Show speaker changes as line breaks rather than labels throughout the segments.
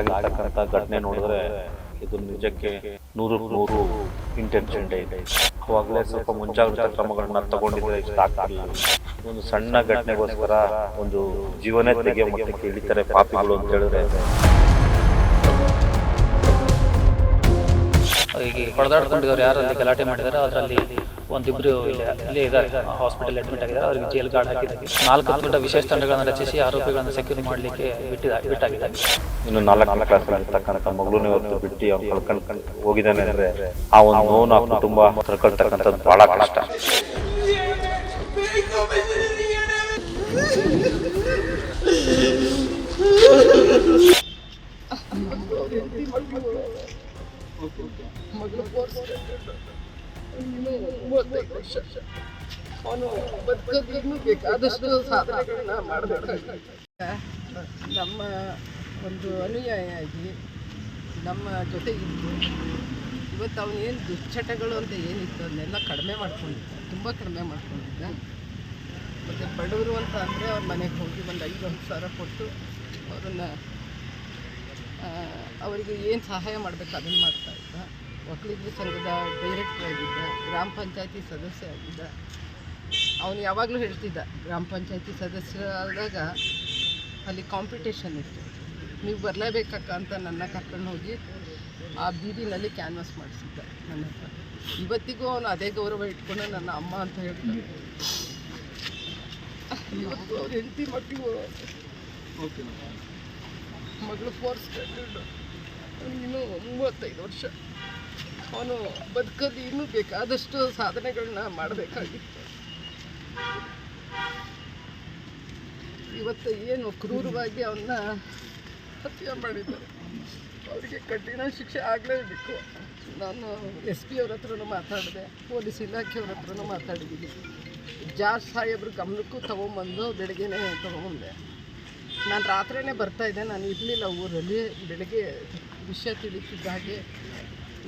ಆಗಿರ್ತಕ್ಕಂಥ ಘಟನೆ ನೋಡಿದ್ರೆ ಇದು ನಿಜಕ್ಕೆ ನೂರು ನೂರು ಇಂಟೆನ್ಷನ್ ಇದೆ. ಅವಾಗಲೇ ಸ್ವಲ್ಪ ಮುಂಜಾಗ್ರತಾ ಕ್ರಮಗಳನ್ನ ತಗೊಂಡಿದ್ರೆ ಇಷ್ಟ ಆಗ್ತಿಲ್ಲ. ಒಂದು ಸಣ್ಣ ಘಟನೆಗೋಸ್ಕರ ಒಂದು ಜೀವನ ತೆಗೆ ಮಟ್ಟಕ್ಕೆ ಇಳಿತಾರೆ ಪಾಪಿಗಳು ಅಂತ ಹೇಳಿದ್ರೆ.
ಈಗ ಹೊಡೆದಾಡ್ಕೊಂಡಿದ್ದವ್ರು ಯಾರು ಗಲಾಟೆ ಮಾಡಿದಾರೆ, ಅದರಲ್ಲಿ ಒಂದಿಬ್ರು ಇಲ್ಲಿ ಇದ್ದಾರೆ ಹಾಸ್ಪಿಟಲ್ ಅಡ್ಮಿಟ್ ಆಗಿದ್ದಾರೆ. ಅವರಿಗೆ ಜೈಲ್ ಗಾರ್ಡ್ ಹಾಕಿದ್ದಾರೆ. ನಾಲ್ಕು ದೊಡ್ಡ ವಿಶೇಷ ತಂಡಗಳನ್ನು ರಚಿಸಿ ಆರೋಪಿಗಳನ್ನು ಸೆಕ್ಯೂರ್ ಮಾಡಲಿಕ್ಕೆ ಬಿಟ್ಟಿದ್ದಾರೆ ಬಿಟ್ಟಾಗಿದೆ.
ಇನ್ನು ನಾಲ್ಕು ಕ್ಲಾಸ್ ಇರ್ತಕ್ಕಂಥ ಮಗಳನ್ನೇ ಹೊತ್ತು ಬಿಟ್ಟು ಅವ್ನು ಕಳ್ಕೊಂಡು ಹೋಗಿದ್ದಾನೆ ಅಂದ್ರೆ ಆ ಒಂದು ನೋವು ಆ ಕುಟುಂಬ ಕಳ್ಕೊಳ್ತಕ್ಕಂಥದ್ದು ಬಹಳ ಕಷ್ಟ.
ಮಗಳು ವರ್ಷ ಅವನು ಮಾಡಬೇಕಾಗಿದೆ ನಮ್ಮ ಒಂದು ಅನುಯಾಯಿಯಾಗಿ ನಮ್ಮ ಜೊತೆ ಇದ್ದು ಇವತ್ತು ಅವನೇನು ದುಶ್ಚಟಗಳು ಅಂತ ಏನಿತ್ತು ಅದನ್ನೆಲ್ಲ ಕಡಿಮೆ ಮಾಡ್ಕೊಂಡಿದ್ದ, ತುಂಬ ಕಡಿಮೆ ಮಾಡ್ಕೊಂಡಿದ್ದ. ಮತ್ತು ಬಡವರು ಅಂತ ಅಂದರೆ ಅವ್ರ ಮನೆಗೆ ಹೋಗಿ ಒಂದು ಐದು ಹತ್ತು ಸಾವಿರ ಕೊಟ್ಟು ಅವರನ್ನು ಅವರಿಗೆ ಏನು ಸಹಾಯ ಮಾಡಬೇಕು ಅದನ್ನು ಮಾಡ್ತಾ ಇದ್ದ. ಒಕ್ಕಲಿಗರ ಸಂಘದ ಡೈರೆಕ್ಟರ್ ಆಗಿದ್ದ ಗ್ರಾಮ ಪಂಚಾಯತಿ ಸದಸ್ಯ ಆಗಿದ್ದ ಅವನು ಯಾವಾಗಲೂ ಹೇಳ್ತಿದ್ದ ಗ್ರಾಮ ಪಂಚಾಯತಿ ಸದಸ್ಯರಾದಾಗ ಅಲ್ಲಿ ಕಾಂಪಿಟೇಷನ್ ಇತ್ತು. ನೀವು ಬರಲೇಬೇಕಕ್ಕ ಅಂತ ನನ್ನ ಕರ್ಕೊಂಡು ಹೋಗಿ ಆ ಬೀದಿನಲ್ಲಿ ಕ್ಯಾನ್ವಾಸ್ ಮಾಡಿಸಿದ್ದ ನನ್ನ ಹತ್ರ. ಇವತ್ತಿಗೂ ಅವನು ಅದೇ ಗೌರವ ಇಟ್ಕೊಂಡು ನನ್ನ ಅಮ್ಮ ಅಂತ ಹೇಳ್ತಾರೆ ಇವತ್ತು ಅವ್ರ ಹೆಂಡತಿ ಮಕ್ಕಳು ಮಗಳು ಫೋರ್ಸ್ ಸ್ಟ್ಯಾಂಡರ್ಡ್ ಇನ್ನೂ ಮೂವತ್ತೈದು ವರ್ಷ. ಅವನು ಬದುಕಲ್ಲಿ ಇನ್ನೂ ಬೇಕಾದಷ್ಟು ಸಾಧನೆಗಳನ್ನ ಮಾಡಬೇಕಾಗಿತ್ತು. ಇವತ್ತು ಏನು ಕ್ರೂರವಾಗಿ ಅವನ್ನ ಹತ್ಯೆ ಮಾಡಿದ್ದಾರೆ. ಅವರಿಗೆ ಕಠಿಣ ಶಿಕ್ಷೆ ಆಗಲೇಬೇಕು. ನಾನು ಎಸ್ ಪಿ ಅವ್ರ ಹತ್ರನೂ ಮಾತಾಡಿದೆ, ಪೊಲೀಸ್ ಇಲಾಖೆಯವ್ರ ಹತ್ರನೂ ಮಾತಾಡಿದ್ದೀನಿ. ಜಾರ್ಜ್ ಸಾಹೇಬ್ರ ಗಮನಕ್ಕೂ ತೊಗೊಂಬಂದು ಬೆಳಗ್ಗೆನೇ ತೊಗೊಂಬಂದೆ. ನಾನು ರಾತ್ರಿನೇ ಬರ್ತಾಯಿದ್ದೆ ನಾನು ಇರಲಿಲ್ಲ ಊರಲ್ಲಿ. ಬೆಳಗ್ಗೆ ವಿಷಯ ತಿಳಿತಿದ್ದ ಹಾಗೆ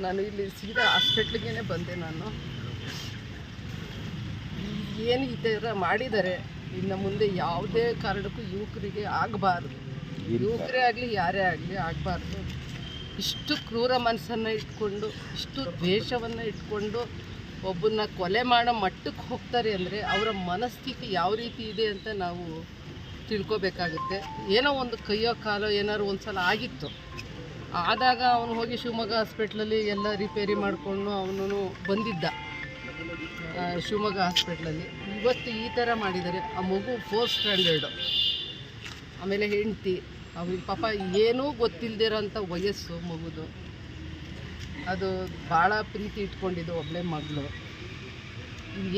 ನಾನು ಇಲ್ಲಿ ಸೀದಾ ಹಾಸ್ಪಿಟ್ಲಿಗೆ ಬಂದೆ ನಾನು. ಏನು ಈ ಥರ ಮಾಡಿದ್ದಾರೆ ಇನ್ನು ಮುಂದೆ ಯಾವುದೇ ಕಾರಣಕ್ಕೂ ಯುವಕರಿಗೆ ಆಗಬಾರ್ದು. ಯುವಕರೇ ಆಗಲಿ ಯಾರೇ ಆಗಲಿ ಆಗಬಾರ್ದು. ಇಷ್ಟು ಕ್ರೂರ ಮನಸ್ಸನ್ನು ಇಟ್ಕೊಂಡು ಇಷ್ಟು ದ್ವೇಷವನ್ನು ಇಟ್ಕೊಂಡು ಒಬ್ಬನ್ನ ಕೊಲೆ ಮಾಡೋ ಮಟ್ಟಕ್ಕೆ ಹೋಗ್ತಾರೆ ಅಂದರೆ ಅವರ ಮನಸ್ಥಿತಿ ಯಾವ ರೀತಿ ಇದೆ ಅಂತ ನಾವು ತಿಳ್ಕೊಬೇಕಾಗುತ್ತೆ. ಏನೋ ಒಂದು ಕೈಯೋ ಕಾಲೋ ಏನಾದ್ರು ಒಂದು ಸಲ ಆಗಿತ್ತು. ಆದಾಗ ಅವನು ಹೋಗಿ ಶಿವಮೊಗ್ಗ ಹಾಸ್ಪಿಟ್ಲಲ್ಲಿ ಎಲ್ಲ ರಿಪೇರಿ ಮಾಡಿಕೊಂಡು ಅವನು ಬಂದಿದ್ದ. ಶಿವಮೊಗ್ಗ ಹಾಸ್ಪಿಟ್ಲಲ್ಲಿ ಇವತ್ತು ಈ ಥರ ಮಾಡಿದ್ದಾರೆ. ಆ ಮಗು ಫೋರ್ ಸ್ಟ್ಯಾಂಡರ್ಡು ಆಮೇಲೆ ಹೆಂಡ್ತಿ. ಅವ್ರಿಗೆ ಪಾಪ ಏನೂ ಗೊತ್ತಿಲ್ಲದಿರೋಂಥ ವಯಸ್ಸು ಮಗುದು. ಅದು ಭಾಳ ಪ್ರೀತಿ ಇಟ್ಕೊಂಡಿದ್ದು ಒಬ್ಬಳೇ ಮಗಳು.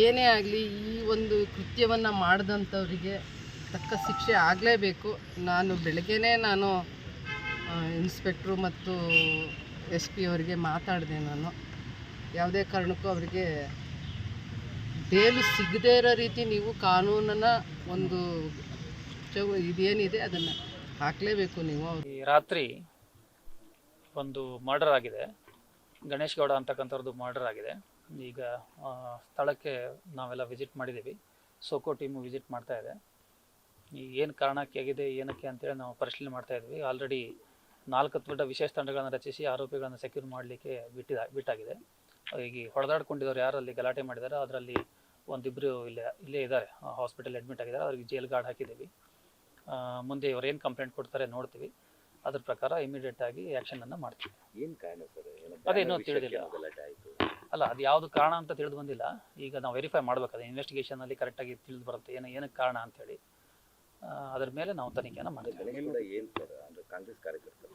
ಏನೇ ಆಗಲಿ ಈ ಒಂದು ಕೃತ್ಯವನ್ನು ಮಾಡಿದಂಥವ್ರಿಗೆ ತಕ್ಕ ಶಿಕ್ಷೆ ಆಗಲೇಬೇಕು. ನಾನು ಬೆಳಗ್ಗೆನೇ ನಾನು ಇನ್ಸ್ಪೆಕ್ಟ್ರು ಮತ್ತು ಎಸ್ ಪಿ ಅವರಿಗೆ ಮಾತಾಡಿದೆ ನಾನು. ಯಾವುದೇ ಕಾರಣಕ್ಕೂ ಅವರಿಗೆ ಬೇಲು ಸಿಗದೇ ಇರೋ ರೀತಿ ನೀವು ಕಾನೂನನ್ನು ಒಂದು ಇದೇನಿದೆ ಅದನ್ನು ಹಾಕಲೇಬೇಕು ನೀವು
ಈ ರಾತ್ರಿ ಒಂದು ಮರ್ಡರ್ ಆಗಿದೆ. ಗಣೇಶ್ ಗೌಡ ಅಂತಕ್ಕಂಥವ್ರದ್ದು ಮರ್ಡರ್ ಆಗಿದೆ. ಈಗ ಸ್ಥಳಕ್ಕೆ ನಾವೆಲ್ಲ ವಿಸಿಟ್ ಮಾಡಿದ್ದೀವಿ. ಸೋಕೋ ಟೀಮು ವಿಸಿಟ್ ಮಾಡ್ತಾ ಇದೆ. ಏನು ಕಾರಣಕ್ಕೆ ಆಗಿದೆ, ಏನಕ್ಕೆ ಅಂತೇಳಿ ನಾವು ಪರಿಶೀಲನೆ ಮಾಡ್ತಾ ಇದ್ದೀವಿ. ಆಲ್ರೆಡಿ ನಾಲ್ಕು ದೊಡ್ಡ ವಿಶೇಷ ತಂಡಗಳನ್ನು ರಚಿಸಿ ಆರೋಪಿಗಳನ್ನು ಸೆಕ್ಯೂರ್ ಮಾಡಲಿಕ್ಕೆ ಬಿಟ್ಟಿದ ಬಿಟ್ಟಾಗಿದೆ. ಈಗ ಹೊಡೆದಾಡ್ಕೊಂಡಿದ್ದವರು ಯಾರು ಅಲ್ಲಿ ಗಲಾಟೆ ಮಾಡಿದ್ದಾರೆ ಅದರಲ್ಲಿ ಒಂದಿಬ್ಬರು ಇಲ್ಲೇ ಇಲ್ಲೇ ಇದ್ದಾರೆ. ಹಾಸ್ಪಿಟಲ್ ಅಡ್ಮಿಟ್ ಆಗಿದ್ದಾರೆ. ಅವ್ರಿಗೆ ಜೈಲ್ ಗಾರ್ಡ್ ಹಾಕಿದ್ದೀವಿ. ಮುಂದೆ ಇವ್ರು ಏನು ಕಂಪ್ಲೇಂಟ್ ಕೊಡ್ತಾರೆ ನೋಡ್ತೀವಿ. ಅದ್ರ ಪ್ರಕಾರ ಇಮಿಡಿಯೇಟ್ ಆಗಿ ಆ್ಯಕ್ಷನನ್ನು ಮಾಡ್ತೀವಿ.
ಏನು ಕಾರಣ ಸರ್?
ಅದೇ ಇನ್ನೂ ತಿಳಿದಿಲ್ಲ. ಅಲ್ಲ ಅದು ಯಾವುದು ಕಾರಣ ಅಂತ ತಿಳಿದು ಬಂದಿಲ್ಲ. ಈಗ ನಾವು ವೆರಿಫೈ ಮಾಡಬೇಕಾದ್ರೆ ಇನ್ವೆಸ್ಟಿಗೇಷನಲ್ಲಿ ಕರೆಕ್ಟಾಗಿ ತಿಳಿದು ಬರುತ್ತೆ. ಏನು ಏನಕ್ಕೆ ಕಾರಣ ಅಂತೇಳಿ ಅದ್ರ ಮೇಲೆ ನಾವು ತನಿಖೆಯನ್ನು ಮಾಡ್ತೀವಿ.
ಕಾಂಗ್ರೆಸ್ ಕಾರ್ಯಕರ್ತರು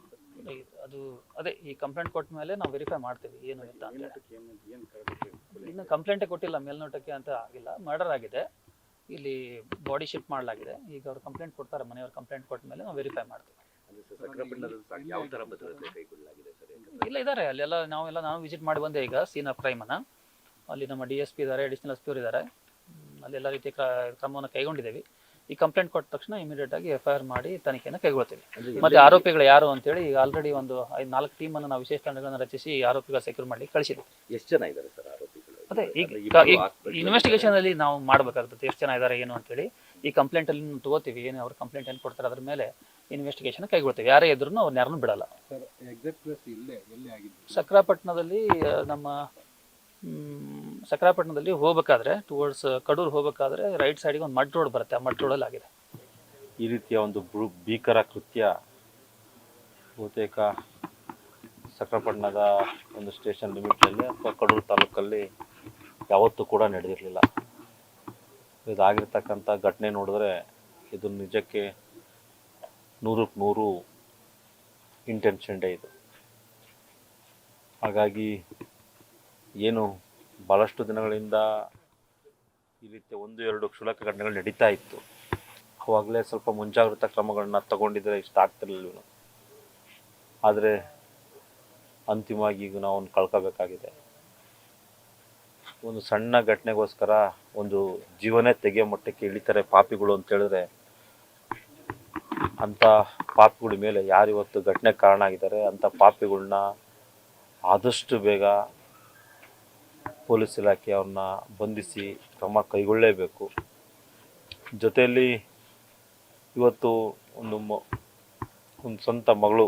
ಅದು ಅದೇ ಈ ಕಂಪ್ಲೇಂಟ್ ಕೊಟ್ಟ ಮೇಲೆ ನಾವು ವೆರಿಫೈ ಮಾಡ್ತೀವಿ ಏನು ಅಂತ ಇನ್ನು ಕಂಪ್ಲೇಂಟೇ ಕೊಟ್ಟಿಲ್ಲ ಮೇಲ್ನೋಟಕ್ಕೆ ಅಂತ ಆಗಿಲ್ಲ ಮರ್ಡರ್ ಆಗಿದೆ. ಇಲ್ಲಿ ಬಾಡಿ ಶಿಫ್ಟ್ ಮಾಡಲಾಗಿದೆ. ಈಗ ಅವ್ರು ಕಂಪ್ಲೇಂಟ್ ಕೊಡ್ತಾರೆ ಮನೆಯವ್ರು ಕಂಪ್ಲೇಂಟ್ ಕೊಟ್ಟ ಮೇಲೆ ನಾವು ವೆರಿಫೈ ಮಾಡ್ತೀವಿ. ಇಲ್ಲ ಇದ್ದಾರೆ ಅಲ್ಲೆಲ್ಲ ನಾವೆಲ್ಲ ನಾನು ವಿಸಿಟ್ ಮಾಡಿ ಬಂದೆ ಈಗ ಸೀನ್ ಆಫ್ ಕ್ರೈಮನ್ನು ಅಲ್ಲಿ ನಮ್ಮ ಡಿ ಎಸ್ ಪಿ ಇದ್ದಾರೆ ಅಡಿಷನಲ್ ಎಸ್ ಪಿ ಅವರು ಇದ್ದಾರೆ ಅಲ್ಲೆಲ್ಲ ರೀತಿಯ ರೀತಿ ಕ್ರಮವನ್ನು ಕೈಗೊಂಡಿದ್ದೀವಿ. ಈ ಕಂಪ್ಲೇಂಟ್ ಕೊಟ್ಟ ತಕ್ಷಣ ಇಮಿಡಿಯೇಟ್ ಆಗಿ ಎಫ್ ಐ ಮಾಡಿ ತನಿಖೆಯನ್ನು ಕೈಗೊಳ್ತೀವಿ ಮತ್ತೆ ಆರೋಪಿಗಳು ಯಾರು ಅಂತೇಳಿ ಈಗ ಆಲ್ರೆಡಿ ಒಂದು ಐದು ನಾಲ್ಕು ಟೀಮ್ ಅನ್ನು ನಾವು ವಿಶೇಷ ತಂಡಗಳನ್ನು ರಚಿಸಿ ಈ ಆರೋಪಿಗಳ ಸೆಕ್ಯೂರ್ ಮಾಡಿ ಕಳಿಸಿದ್ವಿ.
ಎಷ್ಟು ಜನ ಇದ್ದಾರೆ ಸರ್ ಆರೋಪಿಗಳು?
ಅದೇ ಈಗ ಇನ್ವೆಸ್ಟಿಗೇಷನ್ ಅಲ್ಲಿ ನಾವು ಮಾಡಬೇಕಾಗುತ್ತೆ ಎಷ್ಟು ಜನ ಇದ್ದಾರೆ ಏನು ಅಂತೇಳಿ ಈ ಕಂಪ್ಲೇಂಟ್ ಅಲ್ಲಿ ತಗೋತೀವಿ. ಏನು ಅವ್ರ ಕಂಪ್ಲೇಂಟ್ ಏನು ಕೊಡ್ತಾರೆ ಅದ್ರ ಮೇಲೆ ಇನ್ವೆಸ್ಟಿಗೇಷನ್ ಕೈಗೊಳ್ತೀವಿ. ಯಾರೇ ಇದ್ರು ಅವ್ರನ್ನ ಯಾರನ್ನು ಬಿಡಲ್ಲ.
ಸರ್ ಎಕ್ಸಾಕ್ಟ್ ಪ್ಲೇಸ್ ಇಲ್ಲೇ ಎಲ್ಲಿ ಆಗಿದ್ದು?
ಸಕ್ರಾಪಟ್ಟಣದಲ್ಲಿ ನಮ್ಮ ಸಕ್ರಾಪಟ್ಟಣದಲ್ಲಿ ಹೋಗ್ಬೇಕಾದ್ರೆ ಟುವರ್ಡ್ಸ್ ಕಡೂರು ಹೋಗ್ಬೇಕಾದ್ರೆ ರೈಟ್ ಸೈಡಿಗೆ ಒಂದು ಮಡ್ ರೋಡ್ ಬರುತ್ತೆ. ಆ ಮಡ್ ರೋಡಲ್ಲಿ ಆಗಿದೆ.
ಈ ರೀತಿಯ ಒಂದು ಭೀಕರ ಕೃತ್ಯ ಬಹುತೇಕ ಸಕ್ರಪಟ್ಟಣದ ಒಂದು ಸ್ಟೇಷನ್ ಲಿಮಿಟಲ್ಲಿ ಅಥವಾ ಕಡೂರು ತಾಲೂಕಲ್ಲಿ ಯಾವತ್ತೂ ಕೂಡ ನಡೆದಿರಲಿಲ್ಲ. ಇದಾಗಿರ್ತಕ್ಕಂಥ ಘಟನೆ ನೋಡಿದ್ರೆ ಇದು ನಿಜಕ್ಕೆ ನೂರಕ್ಕೆ ನೂರು ಇಂಟೆನ್ಷನ್ ಡೇ ಇದು. ಹಾಗಾಗಿ ಏನು ಭಾಳಷ್ಟು ದಿನಗಳಿಂದ ಈ ರೀತಿ ಒಂದು, ಎರಡು ಕ್ಷುಲಕ ಘಟನೆಗಳು ನಡೀತಾ ಇತ್ತು. ಅವಾಗಲೇ ಸ್ವಲ್ಪ ಮುಂಜಾಗ್ರತಾ ಕ್ರಮಗಳನ್ನ ತಗೊಂಡಿದ್ರೆ ಇಷ್ಟ ಆಗ್ತಿರ್ಲಿಲ್ಲ ಆದರೆ ಅಂತಿಮವಾಗಿ ಈಗ ನಾವು ಒಂದು ಕಳ್ಕೋಬೇಕಾಗಿದೆ. ಒಂದು ಸಣ್ಣ ಘಟನೆಗೋಸ್ಕರ ಒಂದು ಜೀವನೇ ತೆಗೆಯೋ ಮಟ್ಟಕ್ಕೆ ಇಳಿತಾರೆ ಪಾಪಿಗಳು ಅಂತ ಹೇಳಿದ್ರೆ, ಅಂಥ ಪಾಪಿಗಳ ಮೇಲೆ ಯಾರಿವತ್ತು ಘಟನೆ ಕಾರಣ ಆಗಿದ್ದಾರೆ, ಅಂಥ ಪಾಪಿಗಳನ್ನ ಆದಷ್ಟು ಬೇಗ ಪೊಲೀಸ್ ಇಲಾಖೆ ಅವ್ರನ್ನ ಬಂಧಿಸಿ ಕ್ರಮ ಕೈಗೊಳ್ಳಲೇಬೇಕು ಜೊತೆಯಲ್ಲಿ ಇವತ್ತು ಒಂದು ಮ, ಒಂದು ಸ್ವಂತ ಮಗಳು,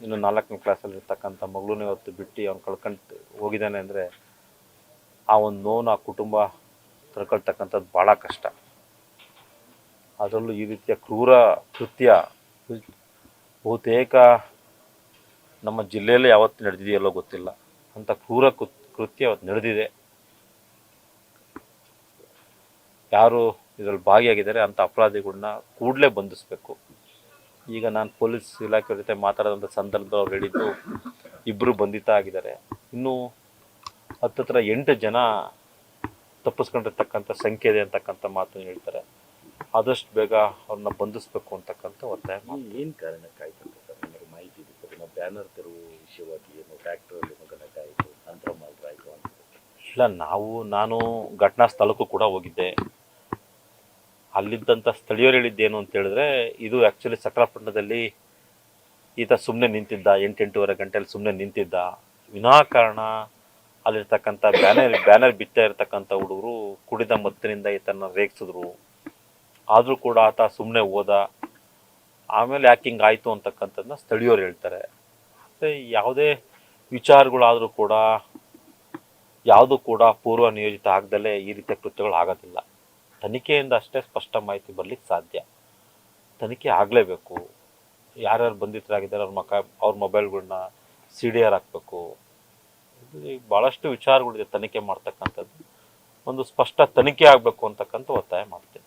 ಇನ್ನು ನಾಲ್ಕನೇ ಕ್ಲಾಸಲ್ಲಿರ್ತಕ್ಕಂಥ ಮಗಳನ್ನ ಇವತ್ತು ಬಿಟ್ಟು ಅವ್ನು ಕಳ್ಕೊಂಡು ಹೋಗಿದ್ದಾನೆ ಅಂದರೆ ಆ ಒಂದು ನೋವನ್ನು ಆ ಕುಟುಂಬ ತಡ್ಕೊಳ್ತಕ್ಕಂಥದ್ದು ಭಾಳ ಕಷ್ಟ. ಅದರಲ್ಲೂ ಈ ರೀತಿಯ ಕ್ರೂರ ಕೃತ್ಯ ಬಹುತೇಕ ನಮ್ಮ ಜಿಲ್ಲೆಯಲ್ಲಿ ಯಾವತ್ತು ನಡೆದಿದೆಯಲ್ಲೋ ಗೊತ್ತಿಲ್ಲ. ಅಂಥ ಕ್ರೂರ ಕೃತ್- ಕೃತ್ಯ ಅವತ್ತು ನಡೆದಿದೆ. ಯಾರು ಇದರಲ್ಲಿ ಭಾಗಿಯಾಗಿದ್ದಾರೆ ಅಂಥ ಅಪರಾಧಿಗಳನ್ನ ಕೂಡಲೇ ಬಂಧಿಸಬೇಕು. ಈಗ ನಾನು ಪೊಲೀಸ್ ಇಲಾಖೆ ಜೊತೆ ಮಾತಾಡೋದಂಥ ಸಂದರ್ಭದಲ್ಲಿ ಅವ್ರು ಹೇಳಿದ್ದು ಇಬ್ಬರು ಬಂಧಿತ ಆಗಿದ್ದಾರೆ. ಇನ್ನೂ ಹತ್ತತ್ರ ಎಂಟು ಜನ ತಪ್ಪಿಸ್ಕೊಂಡಿರ್ತಕ್ಕಂಥ ಸಂಖ್ಯೆ ಇದೆ ಅಂತಕ್ಕಂಥ ಮಾತು ಹೇಳ್ತಾರೆ. ಆದಷ್ಟು ಬೇಗ ಅವ್ರನ್ನ ಬಂಧಿಸ್ಬೇಕು ಅಂತಕ್ಕಂಥ ಒತ್ತಾಯ
ಏನು ಕಾರಣಕ್ಕಾಯ್ತು ಕಾರಣಕ್ಕಾಯ್ತಂತ ಸರ್? ನಿಮಗೆ ಮಾಹಿತಿ ಇದೆ ಸರ್? ಬ್ಯಾನರ್ ತೆರವು ವಿಷಯವಾಗಿ ಏನು ಟ್ರ್ಯಾಕ್ಟರಲ್ಲಿ ಆಯಿತು ನಂತರ ಅಂತ.
ಇಲ್ಲ, ನಾವು, ನಾನು ಘಟನಾ ಸ್ಥಳಕ್ಕೂ ಕೂಡ ಹೋಗಿದ್ದೆ. ಅಲ್ಲಿದ್ದಂಥ ಸ್ಥಳೀಯರು ಹೇಳಿದ್ದೇನು ಅಂತ ಹೇಳಿದ್ರೆ, ಇದು ಆ್ಯಕ್ಚುಲಿ ಸಕಲಪಟ್ಟಣದಲ್ಲಿ ಈತ ಸುಮ್ಮನೆ ನಿಂತಿದ್ದ, ಎಂಟೆಂಟೂವರೆ ಗಂಟೆಯಲ್ಲಿ ಸುಮ್ಮನೆ ನಿಂತಿದ್ದ. ವಿನಾಕಾರಣ ಅಲ್ಲಿರ್ತಕ್ಕಂಥ ಬ್ಯಾನರ್ ಬ್ಯಾನರ್ ಬಿತ್ತಾ ಇರತಕ್ಕಂಥ ಹುಡುಗರು ಕುಡಿದ ಮತ್ತಿನಿಂದ ಈತನ ರೇಗಿಸಿದ್ರು. ಆದರೂ ಕೂಡ ಆತ ಸುಮ್ಮನೆ ಹೋದ. ಆಮೇಲೆ ಯಾಕೆ ಹಿಂಗೆ ಆಯಿತು ಅಂತಕ್ಕಂಥದ್ದನ್ನ ಸ್ಥಳೀಯರು ಹೇಳ್ತಾರೆ. ಮತ್ತು ಯಾವುದೇ ವಿಚಾರಗಳಾದರೂ ಕೂಡ ಯಾವುದು ಕೂಡ ಪೂರ್ವ ನಿಯೋಜಿತ ಆಗದಲ್ಲೇ ಈ ರೀತಿಯ ಕೃತ್ಯಗಳು ಆಗೋದಿಲ್ಲ. ತನಿಖೆಯಿಂದ ಅಷ್ಟೇ ಸ್ಪಷ್ಟ ಮಾಹಿತಿ ಬರಲಿಕ್ಕೆ ಸಾಧ್ಯ. ತನಿಖೆ ಆಗಲೇಬೇಕು. ಯಾರ್ಯಾರು ಬಂಧಿತರಾಗಿದ್ದಾರೆ ಅವ್ರ ಮಕ, ಅವ್ರ ಮೊಬೈಲ್ಗಳನ್ನ ಸಿ ಡಿ ಆರ್ ಹಾಕಬೇಕು ಭಾಳಷ್ಟು ವಿಚಾರಗಳಿದೆ ತನಿಖೆ ಮಾಡ್ತಕ್ಕಂಥದ್ದು. ಒಂದು ಸ್ಪಷ್ಟ ತನಿಖೆ ಆಗಬೇಕು ಅಂತಕ್ಕಂಥ ಒತ್ತಾಯ ಮಾಡ್ತೀನಿ.